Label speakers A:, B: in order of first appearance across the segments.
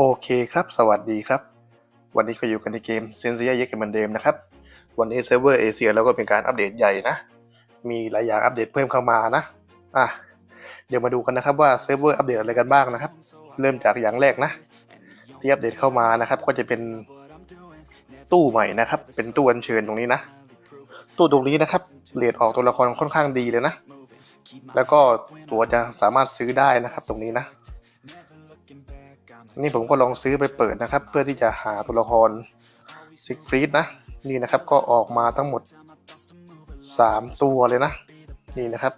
A: โอเคครับ สวัสดีครับ วันนี้ก็อยู่กันในเกมเซนเซียเยกันเหมือนเดิมนะครับ วันนี้เซิร์ฟเวอร์เอเชียเราก็เป็นการอัปเดตใหญ่นะ มีหลายอย่างอัปเดตเพิ่มเข้ามานะ อะ เดี๋ยวมาดูกันนะครับว่าเซิร์ฟเวอร์อัปเดตอะไรกันบ้างนะครับ เริ่มจากอย่างแรกนะ ที่อัปเดตเข้ามานะครับ ก็จะเป็นตู้ใหม่นะครับ เป็นตู้อัญเชิญตรงนี้นะ ตู้ตรงนี้นะครับเรทออกตัวละครค่อนข้างดีเลยนะ แล้วก็ตัวจะสามารถซื้อได้นะครับตรงนี้นะ นี่ผมก็ลองซื้อไปเปิดนะครับ เพื่อที่จะหาตัวละครซิกฟรีดนะ นี่นะครับก็ออกมาทั้งหมด 3 ตัวเลยนะ นี่นะครับ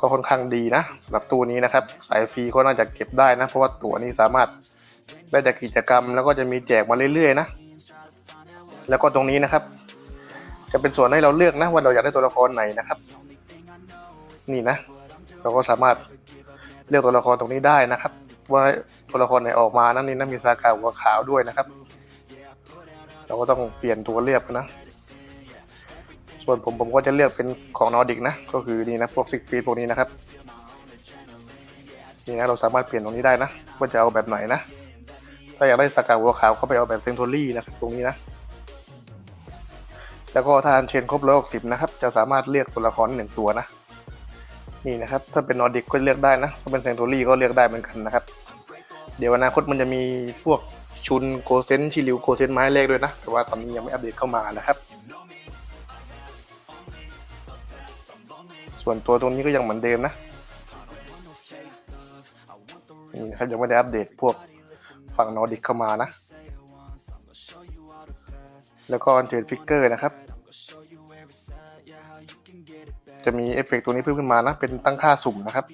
A: ก็ค่อนข้างดีนะสำหรับตัวนี้นะครับ สายฟรีก็น่าจะเก็บได้นะ เพราะว่าตัวนี้สามารถได้จากกิจกรรมแล้วก็จะมีแจกมาเรื่อยๆนะ แล้วก็ตรงนี้นะครับ จะเป็นส่วนให้เราเลือกนะว่าเราอยากได้ตัวละครไหนนะครับ นี่นะ เราก็สามารถเลือกตัวละครตรงนี้ได้นะครับ ว่าตัวละครไหนออกมานั่นนี่นะมีซากาหัวขาวด้วยนะครับ เราก็ต้องเปลี่ยนตัวเลือกนะ ส่วนผมผมก็จะเลือกเป็นของนอร์ดิกนะ ก็คือนี่นะพวกซิกฟีดพวกนี้นะครับนี่นะเราสามารถเปลี่ยนตรงนี้ได้นะว่าจะเอาแบบไหนนะ ถ้าอยากได้สากาหัวขาวก็ไปเอาแบบเซนโทรี่นะครับตรงนี้นะแล้วก็ถ้าอัญเชนครบร้อยหกสิบนะครับ จะสามารถเลือกตัวละครหนึ่งตัวนะ นี่นะครับ ถ้าเป็นนอร์ดิกก็เลือกได้นะ ถ้าเป็นเซนโทรี่ก็เลือกได้เหมือนกันนะครับ เดี๋ยวอนาคตมันจะมีพวกชุนโกเซนชิลิวโกเซนไม้เลขด้วยนะ แต่ว่าตอนนี้ยังไม่อัปเดตเข้ามานะครับ ส่วนตัวตรงนี้ก็ยังเหมือนเดิมนะนี่นะครับยังไม่ได้อัปเดตพวกฝั่งนอร์ดิกเข้ามานะ แล้วก็อันเจนฟิกเกอร์นะครับ จะมีเอฟเฟกต์ตัวนี้เพิ่มขึ้นมานะ เป็นตั้งค่าสุ่มนะครับ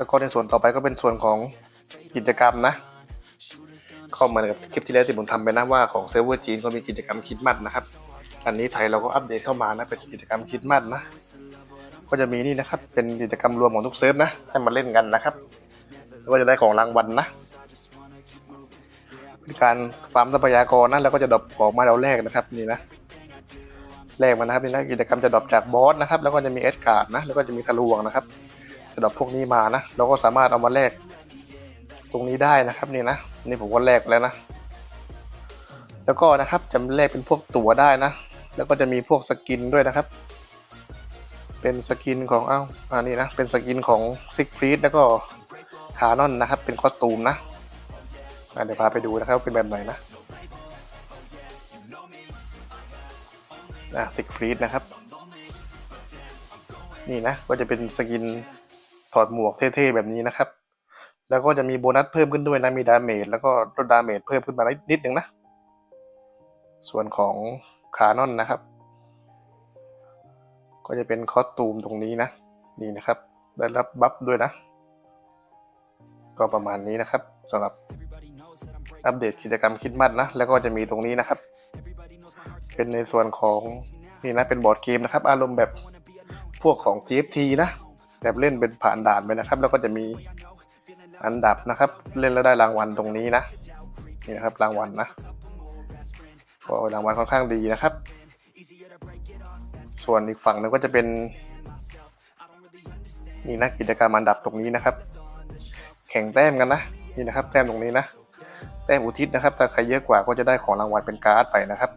A: แล้วก็ในส่วนต่อไปก็เป็นส่วนของกิจกรรมนะก็เหมือนกับคลิปที่แล้วที่ผมทำไปนะว่าของเซิร์ฟเวอร์จีนก็มีกิจกรรมคิดมัดนะครับ อันนี้ไทยเราก็อัปเดตเข้ามานะเป็นกิจกรรมคิดมัดนะ ก็จะมีนี่นะครับ เป็นกิจกรรมรวมของทุกเซิร์ฟนะให้มาเล่นกันนะครับ แล้วก็จะได้ของรางวัลนะเป็นการฟาร์มทรัพยากรนะแล้วก็จะดรอปของมาเราแรกนะครับนี่นะแรกมานะครับนี่นะกิจกรรมจะดรอปจากบอสนะครับ แล้วก็จะมีเอสการ์ดนะแล้วก็จะมีทะลวงนะครับ ดรอปพวกนี้มานะ เราก็สามารถเอามาแลกตรงนี้ได้นะครับนี่นะนี่ผมก็แลกแล้วนะ แล้วก็นะครับจะแลกเป็นพวกตั๋วได้นะ แล้วก็จะมีพวกสกินด้วยนะครับ เป็นสกินของเอ้าอันนี้นะเป็นสกินของซิกฟรีดแล้วก็คานอนนะครับ เป็นคอสตูมนะเดี๋ยวพาไปดูนะครับว่าเป็นแบบไหนนะนะซิกฟรีดนะครับ นี่นะก็จะเป็นสกิน ถอดหมวกเท่ๆแบบนี้นะครับ แล้วก็จะมีโบนัสเพิ่มขึ้นด้วยนะมีดาเมจแล้วก็ลดดาเมจเพิ่มขึ้นมานิดนึงนะ ส่วนของคานอนนะครับ ก็จะเป็นคอสตูมตรงนี้นะ นี่นะครับ ได้รับบัฟด้วยนะ ก็ประมาณนี้นะครับสำหรับอัปเดตกิจกรรมคิดมัดนะ แล้วก็จะมีตรงนี้นะครับ เป็นในส่วนของนี่นะเป็นบอร์ดเกมนะครับ อารมณ์แบบพวกของ TFT นะ แบบเล่นเป็นผ่านด่านไปนะครับ แล้วก็จะมีอันดับนะครับ เล่นแล้วได้รางวัลตรงนี้นะนี่นะครับรางวัลนะก็รางวัลค่อนข้างดีนะครับ ส่วนอีกฝั่งหนึงก็จะเป็นนี่นะกิจกรรมอันดับตรงนี้นะครับ แข่งแต้มกันนะนี่นะครับ แต้มตรงนี้นะแต้มอุทิศนะครับ ถ้าใครเยอะกว่าก็จะได้ของรางวัลเป็นการ์ดไปนะครับ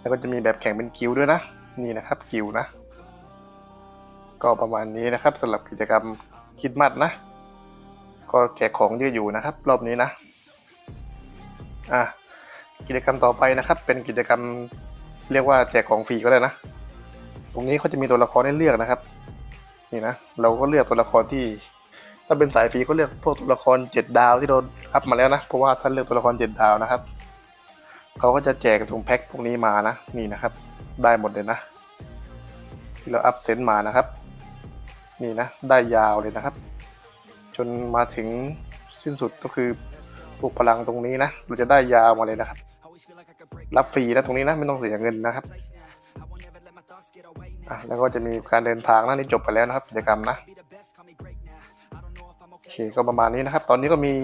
A: แล้วก็จะมีแบบแข่งเป็นกิลด้วยนะ นี่นะครับกิลด์นะ ก็ประมาณนี้นะครับสำหรับกิจกรรมคิดมัดนะ ก็แจกของเยอะอยู่นะครับ รอบนี้นะอะกิจกรรมต่อไปนะครับ เป็นกิจกรรมเรียกว่าแจกของฟรีก็ได้นะ ตรงนี้เขาจะมีตัวละครให้เลือกนะครับ นี่นะเราก็เลือกตัวละครที่ ถ้าเป็นสายฟรีก็เลือกพวกตัวละครเจ็ดดาวที่เราอัพมาแล้วนะเพราะว่าถ้านเลือกตัวละครเจ็ดดาวนะครับเขาก็จะแจกถุงแพ็คพวกนี้มานะนี่นะครับ ได้หมดเลยนะที่เราอัพเซนต์มานะครับ นี่นะได้ยาวเลยนะครับ จนมาถึงสิ้นสุดก็คือปลุกพลังตรงนี้นะเราจะได้ยาวมาเลยนะครับ รับฟรีนะตรงนี้นะไม่ต้องเสียเงินนะครับอะแล้วก็จะมีการเดินทางนะนี่จบไปแล้วนะครับกิจกรรมนะโอเคก็ประมาณนี้นะครับ ตอนนี้ก็มี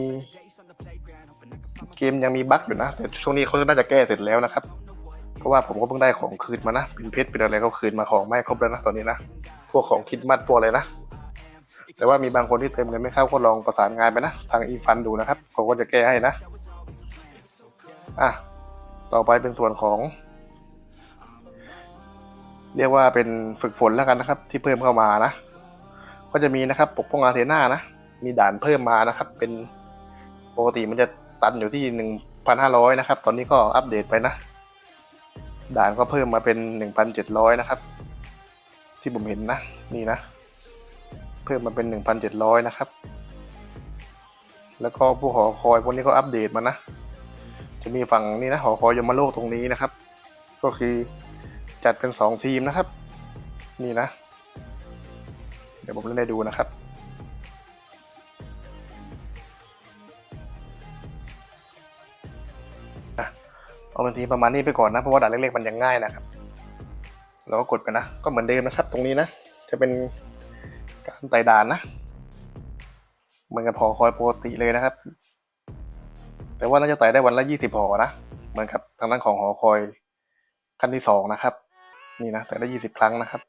A: เกมยังมีบั๊กอยู่นะแต่ช่วงนี้เขาน่าจะแก้เสร็จแล้วนะครับ เพราะว่าผมก็เพิ่งได้ของคืนมานะเป็นเพชรเป็นอะไรก็คืนมาของไม่ครบแล้วนะตอนนี้นะ วกของคิดมัดพวกอะไรนะ แต่ว่ามีบางคนที่เติมเงินไม่เข้าก็ลองประสานงานไปนะ ทางอีฟันดูนะครับผมก็จะแก้ให้นะ อะ ต่อไปเป็นส่วนของ เรียกว่าเป็นฝึกฝนแล้วกันนะครับ ที่เพิ่มเข้ามานะ ก็จะมีนะครับ ปกป้องอาเทน่านะ มีด่านเพิ่มมานะครับ เป็นปกติมันจะตันอยู่ที่หนึ่งพันห้าร้อยนะครับ ตอนนี้ก็อัปเดตไปนะ ด่านก็เพิ่มมาเป็นหนึ่งพันเจ็ดร้อยนะครับ ที่ผมเห็นนะ นี่นะ เพิ่มมาเป็นหนึ่งพันเจ็ดร้อยนะครับ แล้วก็ผู้หอคอยพวกนี้ก็อัปเดตมานะ จะมีฝั่งนี้นะหอคอยยมโลกตรงนี้นะครับ ก็คือจัดเป็นสองทีมนะครับ นี่นะ เดี๋ยวผมเล่นให้ดูนะครับเอาเป็นทีมประมาณนี้ไปก่อนนะ เพราะว่าด่านเล็กๆมันยังง่ายนะครับ เราก็กดไปนะ ก็เหมือนเดิมนะครับ ตรงนี้นะ จะเป็นการไต่ด่านนะ เหมือนกับหอคอยปกติเลยนะครับ แต่ว่าน่าจะไต่ได้วันละยี่สิบหอนะ เหมือนกับทางด้านของหอคอยขั้นที่สองนะครับ นี่นะ แต่ได้ยี่สิบครั้งนะครับ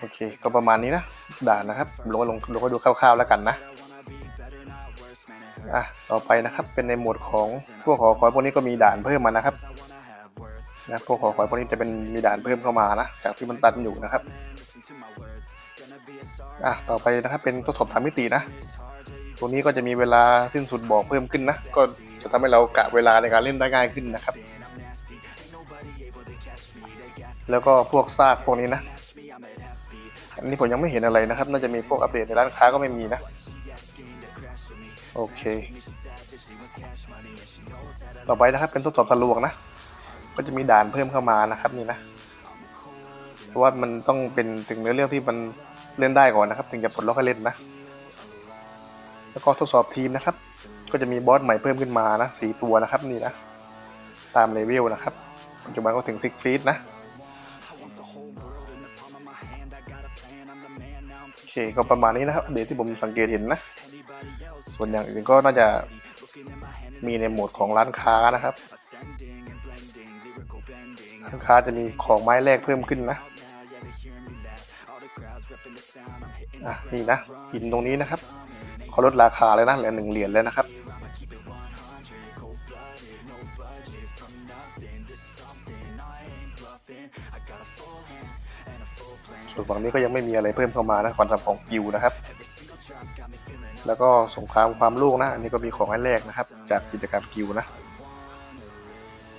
A: โอเค ก็ประมาณนี้นะ ด่านนะครับลงก็ลงลงก็ดูคร่าวๆแล้วกันนะ อะต่อไปนะครับเป็นในหมวดของพวกหอคอยพวกนี้ก็มีด่านเพิ่มมานะครับนะพวกหอคอยพวกนี้จะเป็นมีด่านเพิ่มเข้ามานะจากที่มันตันอยู่นะครับอะต่อไปนะครับเป็นทดสอบทางมิตินะตรงนี้ก็จะมีเวลาสิ้นสุดบอกเพิ่มขึ้นนะก็จะทำให้เรากะเวลาในการเล่นได้ง่ายขึ้นนะครับ แล้วก็พวกซากพวกนี้นะอันนี้ผมยังไม่เห็นอะไรนะครับ น่าจะมีพวกอัปเดตในร้านค้าก็ไม่มีนะ โอเค ต่อไปนะครับเป็นทดสอบทะลวงนะ ก็จะมีด่านเพิ่มเข้ามานะครับนี่นะ เพราะว่ามันต้องเป็นถึงเนื้อเรื่องที่มันเล่นได้ก่อนนะครับ ถึงจะปลดล็อกให้เล่นนะ แล้วก็ทดสอบทีมนะครับ ก็จะมีบอสใหม่เพิ่มขึ้นมานะสี่ตัวนะครับนี่นะ ตามเลเวลนะครับ ปัจจุบันก็ถึงซิกฟีดนะ โอเคก็ประมาณนี้นะครับเดตที่ผมสังเกตเห็นนะ ส่วนอย่างอื่นก็น่าจะมีในโหมดของร้านค้านะครับ ร้านค้าจะมีของไม้แรกเพิ่มขึ้นนะอะนี่นะหินตรงนี้นะครับเขาลดราคาเลยนะเหลือหนึ่งเหรียญแล้วนะครับ ส่วนฝั่งนี้ก็ยังไม่มีอะไรเพิ่มเข้ามานะความสำของกิวนะครับ แล้วก็สงครามความลูกนะอันนี้ก็มีของให้แรกนะครับ จากกิจกรรมกิวนะ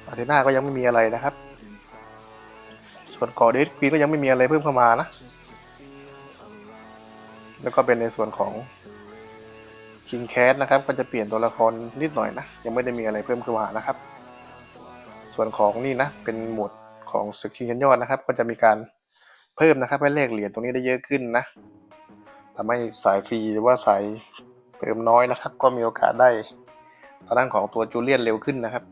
A: อาเทน่าก็ยังไม่มีอะไรนะครับ ส่วนกอเดสควีนก็ยังไม่มีอะไรเพิ่มเข้ามานะ แล้วก็เป็นในส่วนของคิงแคสนะครับ ก็จะเปลี่ยนตัวละครนิดหน่อยนะ ยังไม่ได้มีอะไรเพิ่มขึ้นมานะครับ ส่วนของนี่นะ เป็นหมวดของสกินยันยอดนะครับ ก็จะมีการ เพิ่มนะครับให้เลขเหรียญตรงนี้ได้เยอะขึ้นนะทำให้สายฟรีหรือว่าสายเติมน้อยนะครับ ก็มีโอกาสได้ทางด้านของตัวจูเลียนเร็วขึ้นนะครับ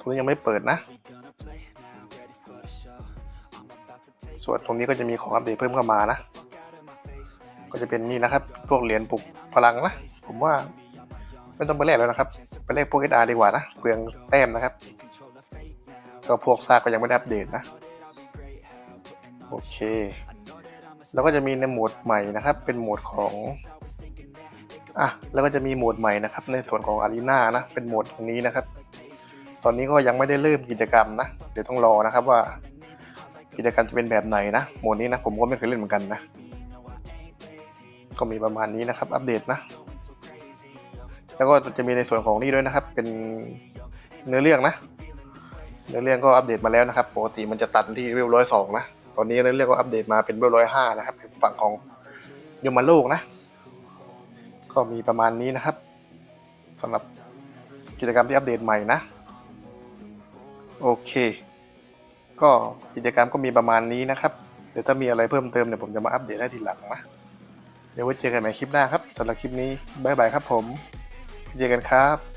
A: ตัวนี้ยังไม่เปิดนะ ส่วนตรงนี้ก็จะมีของอัปเดตเพิ่มเข้ามานะ ก็จะเป็นนี่นะครับ พวกเหรียญปลุกพลังนะ ผมว่าไม่ต้องไปแลกแล้วนะครับ ไปแลกพวก SR ดีกว่านะเปลืองแต้มนะครับ ก็พวกซากก็ยังไม่ได้อัปเดตนะ โอเค แล้วก็จะมีในโหมดใหม่นะครับ เป็นโหมดของอะแล้วก็จะมีโหมดใหม่นะครับ ในส่วนของอารีนานะ เป็นโหมดตรงนี้นะครับ ตอนนี้ก็ยังไม่ได้เริ่มกิจกรรมนะ เดี๋ยวต้องรอนะครับว่า กิจกรรมจะเป็นแบบไหนนะ โหมดนี้นะ ผมก็ไม่เคยเล่นเหมือนกันนะ ก็มีประมาณนี้นะครับ อัปเดตนะ แล้วก็จะมีในส่วนของนี่ด้วยนะครับ เป็นเนื้อเรื่องนะ เนื้อเรื่องก็อัปเดตมาแล้วนะครับ ปกติมันจะตัดที่เวลร้อยสองนะ ตอนนี้เนื้อเรื่องก็อัปเดตมาเป็นเวลร้อยห้านะครับฝั่งของยมโลกนะ ก็มีประมาณนี้นะครับสำหรับกิจกรรมที่อัปเดตใหม่นะ โอเค ก็กิจกรรมก็มีประมาณนี้นะครับเดี๋ยวถ้ามีอะไรเพิ่มเติมเดี๋ยวผมจะมาอัปเดตให้ทีหลังนะเดี๋ยวไว้เจอกันใหม่คลิปหน้าครับสำหรับคลิปนี้บ๊ายบายครับผมเจอกันครับ